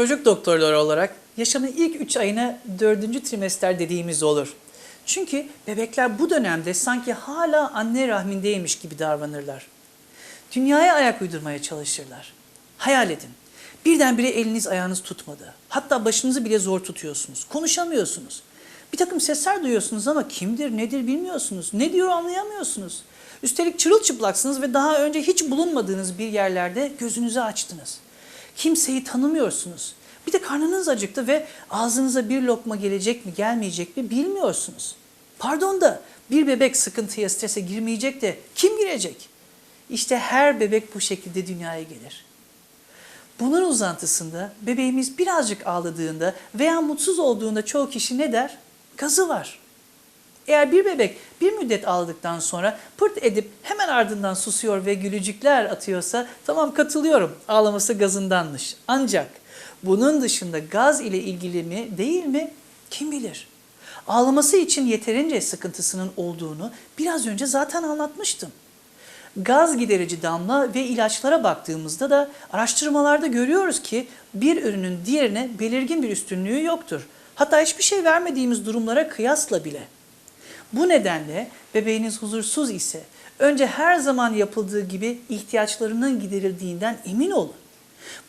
Çocuk doktorları olarak yaşamın ilk 3 ayına 4. trimester dediğimiz olur. Çünkü bebekler bu dönemde sanki hala anne rahmindeymiş gibi davranırlar. Dünyaya ayak uydurmaya çalışırlar. Hayal edin. Birdenbire eliniz ayağınız tutmadı. Hatta başınızı bile zor tutuyorsunuz. Konuşamıyorsunuz. Bir takım sesler duyuyorsunuz ama kimdir nedir bilmiyorsunuz. Ne diyor anlayamıyorsunuz. Üstelik çırılçıplaksınız ve daha önce hiç bulunmadığınız bir yerlerde gözünüzü açtınız. Kimseyi tanımıyorsunuz. Bir de karnınız acıktı ve ağzınıza bir lokma gelecek mi gelmeyecek mi bilmiyorsunuz. Pardon da bir bebek sıkıntıya strese girmeyecek de kim girecek? İşte her bebek bu şekilde dünyaya gelir. Bunun uzantısında bebeğimiz birazcık ağladığında veya mutsuz olduğunda çoğu kişi ne der? Gazı var. Eğer bir bebek bir müddet ağladıktan sonra pırt edip hemen ardından susuyor ve gülücükler atıyorsa tamam katılıyorum ağlaması gazındanmış. Ancak bunun dışında gaz ile ilgili mi değil mi kim bilir. Ağlaması için yeterince sıkıntısının olduğunu biraz önce zaten anlatmıştım. Gaz giderici damla ve ilaçlara baktığımızda da araştırmalarda görüyoruz ki bir ürünün diğerine belirgin bir üstünlüğü yoktur. Hatta hiçbir şey vermediğimiz durumlara kıyasla bile. Bu nedenle bebeğiniz huzursuz ise önce her zaman yapıldığı gibi ihtiyaçlarının giderildiğinden emin olun.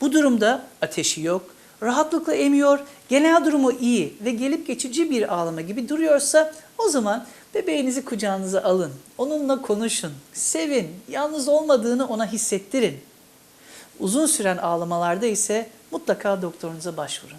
Bu durumda ateşi yok, rahatlıkla emiyor, genel durumu iyi ve gelip geçici bir ağlama gibi duruyorsa o zaman bebeğinizi kucağınıza alın, onunla konuşun, sevin, yalnız olmadığını ona hissettirin. Uzun süren ağlamalarda ise mutlaka doktorunuza başvurun.